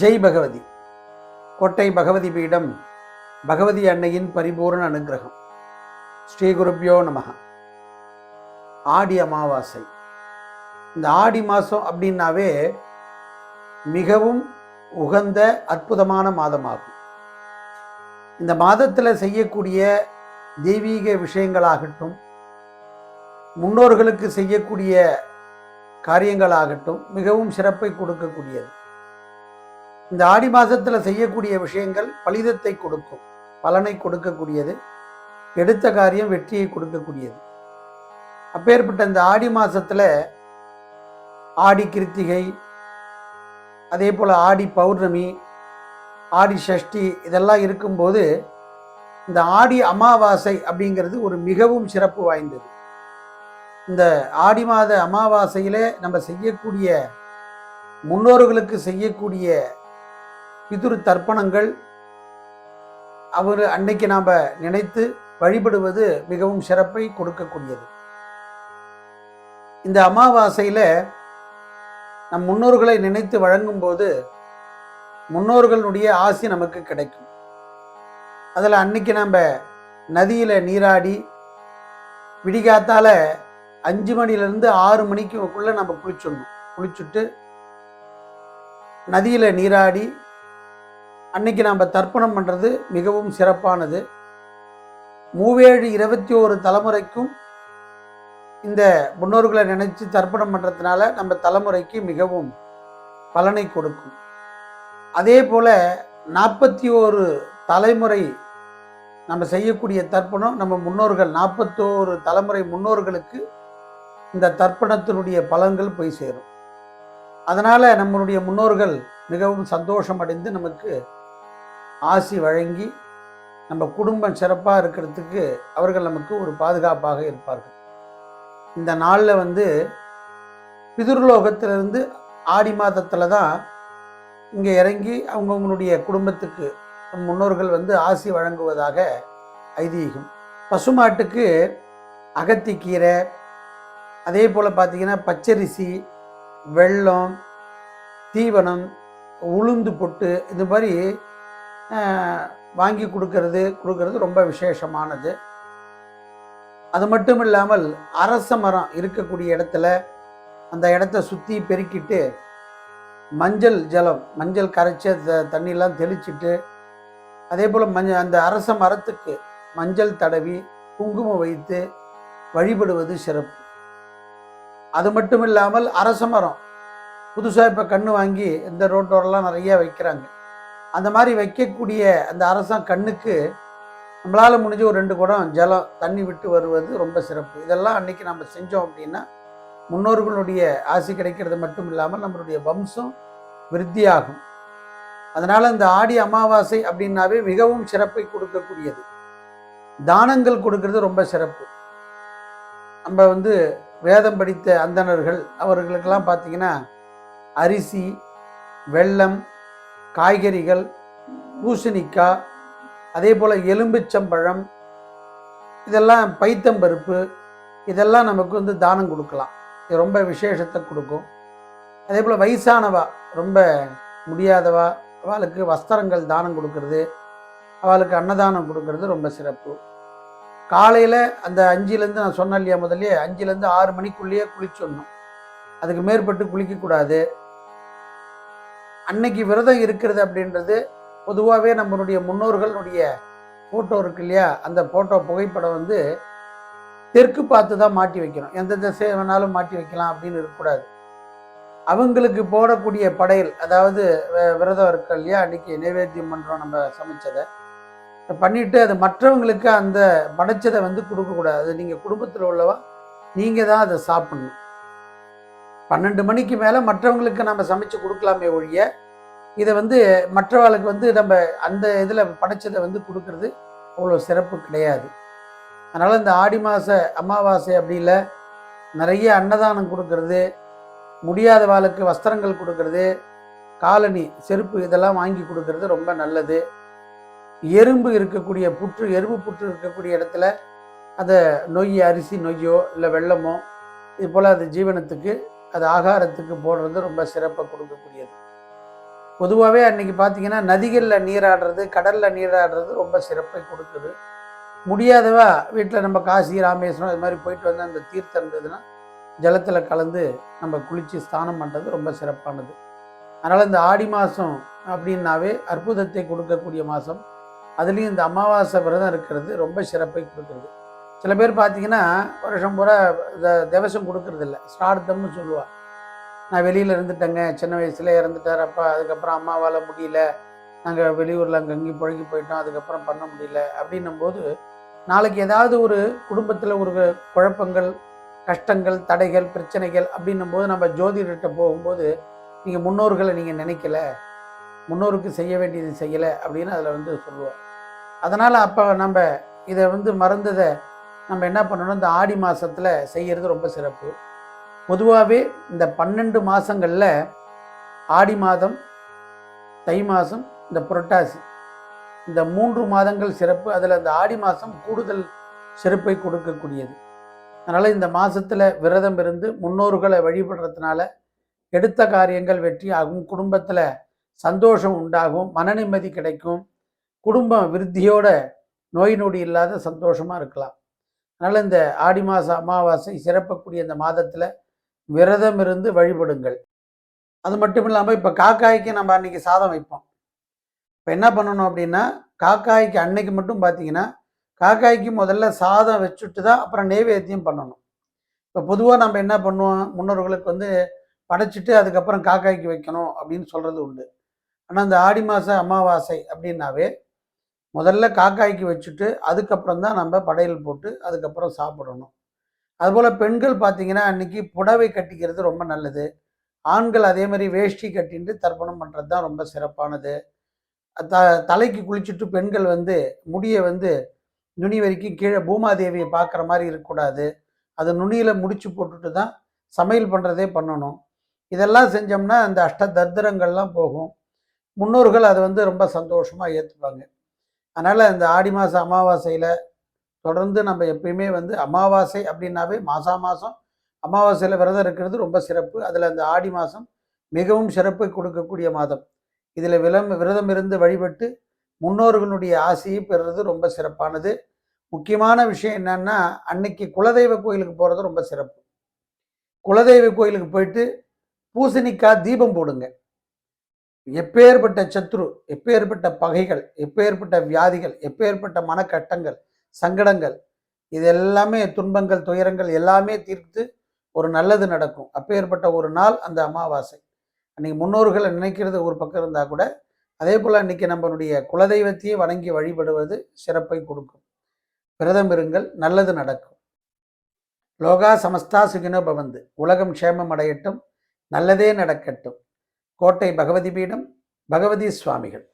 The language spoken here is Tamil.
ஜெய் பகவதி. கோட்டை பகவதி பீடம் பகவதி அன்னையின் பரிபூரண அனுகிரகம். ஸ்ரீ குருப்யோ நமக ஆடி அமாவாசை. இந்த ஆடி மாதம் அப்படின்னாவே மிகவும் உகந்த அற்புதமான மாதமாகும். இந்த மாதத்தில் செய்யக்கூடிய தெய்வீக விஷயங்களாகட்டும் முன்னோர்களுக்கு செய்யக்கூடிய காரியங்களாகட்டும் மிகவும் சிறப்பை கொடுக்கக்கூடியது. இந்த ஆடி மாதத்தில் செய்யக்கூடிய விஷயங்கள் பலிதத்தை கொடுக்கும். பலனை கொடுக்கக்கூடியது. எடுத்த காரியம் வெற்றியை கொடுக்கக்கூடியது. அப்பேற்பட்ட இந்த ஆடி மாதத்தில் ஆடி கிருத்திகை அதே போல் ஆடி பௌர்ணமி ஆடி சஷ்டி இதெல்லாம் இருக்கும்போது இந்த ஆடி அமாவாசை அப்படிங்கிறது ஒரு மிகவும் சிறப்பு வாய்ந்தது. இந்த ஆடி மாத அமாவாசையில் நம்ம செய்யக்கூடிய முன்னோர்களுக்கு செய்யக்கூடிய பிதுரு தர்ப்பணங்கள் அவர் அன்னைக்கு நாம் நினைத்து வழிபடுவது மிகவும் சிறப்பை கொடுக்கக்கூடியது. இந்த அமாவாசையில் நம் முன்னோர்களை நினைத்து வழங்கும்போது முன்னோர்களுடைய ஆசி நமக்கு கிடைக்கும். அதில் அன்னைக்கு நம்ம நதியில் நீராடி விடிகாத்தால் அஞ்சு மணிலேருந்து ஆறு மணிக்குள்ளே நம்ம குளிச்சிடணும். குளிச்சுட்டு நதியில் நீராடி அன்னைக்கு நாம் தர்ப்பணம் பண்ணுறது மிகவும் சிறப்பானது. மூவேழு இருபத்தி ஒரு தலைமுறைக்கும் இந்த முன்னோர்களை நினைச்சு தர்ப்பணம் பண்ணுறதுனால நம்ம தலைமுறைக்கு மிகவும் பலனை கொடுக்கும். அதே போல் நாற்பத்தி ஒரு தலைமுறை நம்ம செய்யக்கூடிய தர்ப்பணம் நம்ம முன்னோர்கள் நாற்பத்தோரு தலைமுறை முன்னோர்களுக்கு இந்த தர்ப்பணத்தினுடைய பலன்கள் போய் சேரும். அதனால் நம்மளுடைய முன்னோர்கள் மிகவும் சந்தோஷம் அடைந்து நமக்கு ஆசி வழங்கி நம்ம குடும்பம் சிறப்பாக இருக்கிறதுக்கு அவர்கள் நமக்கு ஒரு பாதுகாப்பாக இருப்பார்கள். இந்த நாளில் வந்து பிதுர்லோகத்திலிருந்து ஆடி மாதத்தில் தான் இங்கே இறங்கி அவங்கவுங்களுடைய குடும்பத்துக்கு முன்னோர்கள் வந்து ஆசி வழங்குவதாக ஐதீகம். பசுமாட்டுக்கு அகத்திக்கீரை அதே போல் பார்த்தீங்கன்னா பச்சரிசி வெள்ளம் தீவனம் உளுந்து பொட்டு இந்த மாதிரி வாங்கி கொடுக்கறது கொடுக்கறது ரொம்ப விசேஷமானது. அது மட்டும் இல்லாமல் அரச மரம் இருக்கக்கூடிய இடத்துல அந்த இடத்த சுற்றி பெருக்கிட்டு மஞ்சள் ஜலம் மஞ்சள் கரைச்ச த தண்ணியெல்லாம் தெளிச்சிட்டு அதே போல் மஞ்ச அந்த அரச மரத்துக்கு மஞ்சள் தடவி குங்குமம் வைத்து வழிபடுவது சிறப்பு. அது மட்டும் இல்லாமல் அரச மரம். புதுசாக இப்போ கன்று வாங்கி இந்த ரோட்டோரெல்லாம் நிறைய வைக்கிறாங்க. அந்த மாதிரி வைக்கக்கூடிய அந்த அரசாங்க கண்ணுக்கு நம்மளால் முடிஞ்ச ஒரு ரெண்டு குடம் ஜலம் தண்ணி விட்டு வருவது ரொம்ப சிறப்பு. இதெல்லாம் அன்னைக்கு நம்ம செஞ்சோம் அப்படின்னா முன்னோர்களுடைய ஆசை கிடைக்கிறது மட்டும் இல்லாமல் நம்மளுடைய வம்சம் விருத்தியாகும். அதனால் இந்த ஆடி அமாவாசை அப்படின்னாவே மிகவும் சிறப்பை கொடுக்கக்கூடியது. தானங்கள் கொடுக்கறது ரொம்ப சிறப்பு. நம்ம வந்து வேதம் படித்த அந்தணர்கள் அவர்களுக்கெல்லாம் பார்த்திங்கன்னா அரிசி வெள்ளம் காய்கறிகள் பூசணிக்காய் அதே போல் எலும்பிச்சம்பழம் இதெல்லாம் பைத்தம்பருப்பு இதெல்லாம் நமக்கு வந்து தானம் கொடுக்கலாம். இது ரொம்ப விசேஷத்தை கொடுக்கும். அதே போல் வயசானவா ரொம்ப முடியாதவா அவளுக்கு வஸ்திரங்கள் தானம் கொடுக்கறது அவளுக்கு அன்னதானம் கொடுக்கறது ரொம்ப சிறப்பு. காலையில் அந்த அஞ்சுலேருந்து நான் சொன்னேன் இல்லையா முதல்ல அஞ்சுலேருந்து ஆறு மணிக்குள்ளேயே குளிச்சிடணும். அதுக்கு மேற்பட்டு குளிக்கக்கூடாது. அன்னைக்கு விரதம் இருக்கிறது அப்படின்றது பொதுவாகவே நம்மளுடைய முன்னோர்களுடைய ஃபோட்டோ இருக்கு இல்லையா? அந்த ஃபோட்டோ புகைப்படம் வந்து தெற்கு பார்த்து தான் மாட்டி வைக்கணும். எந்த திசை வேணாலும் மாட்டி வைக்கலாம் அப்படின்னு இருக்கக்கூடாது. அவங்களுக்கு போடக்கூடிய படையல் அதாவது விரதம் இருக்கு இல்லையா? அன்னைக்கு நைவேத்தியம் பண்ணுறோம் நம்ம சமைச்சதை. பண்ணிட்டு அது மற்றவங்களுக்கு அந்த படைச்சதை வந்து கொடுக்கக்கூடாது. அது நீங்கள் குடும்பத்தில் உள்ளவா? நீங்கள் தான் அதை சாப்பிடணும். பன்னெண்டு மணிக்கு மேலே மற்றவங்களுக்கு நம்ம சமைச்சு கொடுக்கலாமே ஒழிய இதை வந்து மற்றவர்களுக்கு வந்து நம்ம அந்த இதில் படைச்சதை வந்து கொடுக்கறது அவ்வளோ சிறப்பு கிடையாது. அதனால் இந்த ஆடி மாத அமாவாசை அப்படி இல்லை நிறைய அன்னதானம் கொடுக்கறது முடியாதவாளுக்கு வஸ்திரங்கள் கொடுக்கறது காலனி செருப்பு இதெல்லாம் வாங்கி கொடுக்கறது ரொம்ப நல்லது. எறும்பு இருக்கக்கூடிய புற்று எறும்பு புற்று இருக்கக்கூடிய இடத்துல அதை நொய் அரிசி நொய்யோ இல்லை வெள்ளமோ இது போல் அது ஜீவனத்துக்கு அது ஆகாரத்துக்கு போடுறது ரொம்ப சிறப்பாக கொடுக்கக்கூடியது. பொதுவாகவே அன்னைக்கு பார்த்தீங்கன்னா நதிகளில் நீராடுறது கடலில் நீராடுறது ரொம்ப சிறப்பை கொடுக்குது. முடியாதவா வீட்டில் நம்ம காசி ராமேஸ்வரம் இது மாதிரி போயிட்டு வந்து அந்த தீர்த்தம் இருந்ததுன்னா ஜலத்தில் கலந்து நம்ம குளித்து ஸ்நானம் பண்ணுறது ரொம்ப சிறப்பானது. அதனால் இந்த ஆடி மாதம் அப்படின்னாவே அற்புதத்தை கொடுக்கக்கூடிய மாதம் அதுலேயும் இந்த அமாவாசை விரதம் இருக்கிறது ரொம்ப சிறப்பை கொடுக்குறது சில பேர் பார்த்தீங்கன்னா வருஷம் பூரா திவசம் கொடுக்கறதில்ல. ஸ்ரார்த்தம்னு சொல்லுவா. நான் வெளியில் இருந்துட்டேங்க. சின்ன வயசில் இறந்துட்டார் அப்பா. அதுக்கப்புறம் அம்மாவால் முடியல. நாங்கள் வெளியூரில் அங்கே அங்கேயும் புழங்கி போயிட்டோம். அதுக்கப்புறம் பண்ண முடியல. அப்படின்னும் போது நாளைக்கு ஏதாவது ஒரு குடும்பத்தில் ஒரு குழப்பங்கள் கஷ்டங்கள் தடைகள் பிரச்சனைகள் அப்படின்னும் போது நம்ம ஜோதிடர்கிட்ட போகும்போது நீங்கள் முன்னோர்களை நீங்கள் நினைக்கல. முன்னோருக்கு செய்ய வேண்டியது செய்யலை அப்படின்னு அதில் வந்து சொல்லுவோம் அதனால் அப்போ நம்ம இதை வந்து மறந்ததை நம்ம என்ன பண்ணணும்? இந்த ஆடி மாதத்தில் செய்கிறது ரொம்ப சிறப்பு. பொதுவாகவே இந்த பன்னெண்டு மாதங்களில் ஆடி மாதம் தை மாதம் இந்த புரட்டாசி. இந்த மூன்று மாதங்கள் சிறப்பு. அதில் இந்த ஆடி மாதம் கூடுதல் சிறப்பை கொடுக்கக்கூடியது. அதனால் இந்த மாதத்தில் விரதம் இருந்து முன்னோர்களை வழிபடுறதுனால எடுத்த காரியங்கள் வெற்றி ஆகும் குடும்பத்தில் சந்தோஷம் உண்டாகும். மன நிம்மதி கிடைக்கும். குடும்பம் விருத்தியோட நோய் நொடி இல்லாத சந்தோஷமாக இருக்கலாம். அதனால் இந்த ஆடி மாத அமாவாசை சிறப்பக்கூடிய இந்த மாதத்தில் விரதம் இருந்து வழிபடுங்கள். அது மட்டும் இல்லாமல் இப்போ காக்காய்க்கு நம்ம அன்னைக்கு சாதம் வைப்போம். இப்போ என்ன பண்ணணும் அப்படின்னா காக்காய்க்கு அன்னைக்கு மட்டும் பார்த்தீங்கன்னா காக்காய்க்கு முதல்ல சாதம் வச்சுட்டு தான் அப்புறம் நெய்வேத்தியம் பண்ணணும். இப்போ பொதுவாக நம்ம என்ன பண்ணுவோம்? முன்னோர்களுக்கு வந்து படைச்சிட்டு அதுக்கப்புறம் காக்காய்க்கு வைக்கணும் அப்படின்னு சொல்கிறது உண்டு. ஆனால் இந்த ஆடி மாத அமாவாசை அப்படின்னாவே முதல்ல காக்காய்க்கு வச்சுட்டு அதுக்கப்புறம் தான் நம்ம படையல் போட்டு அதுக்கப்புறம் சாப்பிடணும். அதுபோல் பெண்கள் பார்த்தீங்கன்னா அன்னைக்கு புடவை கட்டிக்கிறது ரொம்ப நல்லது. ஆண்கள் அதே மாதிரி வேஷ்டி கட்டிட்டு தர்ப்பணம் பண்ணுறது தான் ரொம்ப சிறப்பானது. த தலைக்கு குளிச்சுட்டு பெண்கள் வந்து முடியை வந்து நுனி வரைக்கும் கீழே பூமாதேவியை பார்க்குற மாதிரி இருக்கக்கூடாது. அது நுனியில் முடிச்சு போட்டுட்டு தான் சமையல் பண்ணுறதே பண்ணணும். இதெல்லாம் செஞ்சோம்னா அந்த அஷ்ட தர்தரங்கள்லாம் போகும். முன்னோர்கள் அதை வந்து ரொம்ப சந்தோஷமாக ஏற்றுப்பாங்க அதனால் இந்த ஆடி மாத அமாவாசையில் தொடர்ந்து நம்ம எப்பயுமே வந்து அமாவாசை அப்படின்னாவே மாதா மாதம் அமாவாசையில் விரதம் இருக்கிறது ரொம்ப சிறப்பு. அதில் அந்த ஆடி மாதம் மிகவும் சிறப்பு கொடுக்கக்கூடிய மாதம். இதில் விலம் விரதம் இருந்து வழிபட்டு முன்னோர்களுடைய ஆசையை பெறுறது ரொம்ப சிறப்பானது. முக்கியமான விஷயம் என்னன்னா அன்னைக்கு குலதெய்வ கோயிலுக்கு போகிறது ரொம்ப சிறப்பு. குலதெய்வ கோயிலுக்கு போயிட்டு பூசணிக்காய் தீபம் போடுங்க. எப்பேற்பட்ட சத்ரு எப்பேற்பட்ட பகைகள் எப்பேற்பட்ட வியாதிகள் எப்பேற்பட்ட மனக்கட்டங்கள் சங்கடங்கள் இது எல்லாமே துன்பங்கள் துயரங்கள் எல்லாமே தீர்த்து ஒரு நல்லது நடக்கும். அப்பேற்பட்ட ஒரு நாள் அந்த அமாவாசை. அன்னைக்கு முன்னோர்களை நினைக்கிறது ஒரு பக்கம் இருந்தால் கூட அதே போல் அன்னைக்கு நம்மளுடைய குலதெய்வத்தையே வணங்கி வழிபடுவது சிறப்பை கொடுக்கும். விரதம் இருங்கள் நல்லது நடக்கும். லோகா சமஸ்தா சுகினோ பவந்து. உலகம் க்ஷேமம் அடையட்டும் நல்லதே நடக்கட்டும். கோட்டை பகவதி பீடம் பகவதி சுவாமிகள்.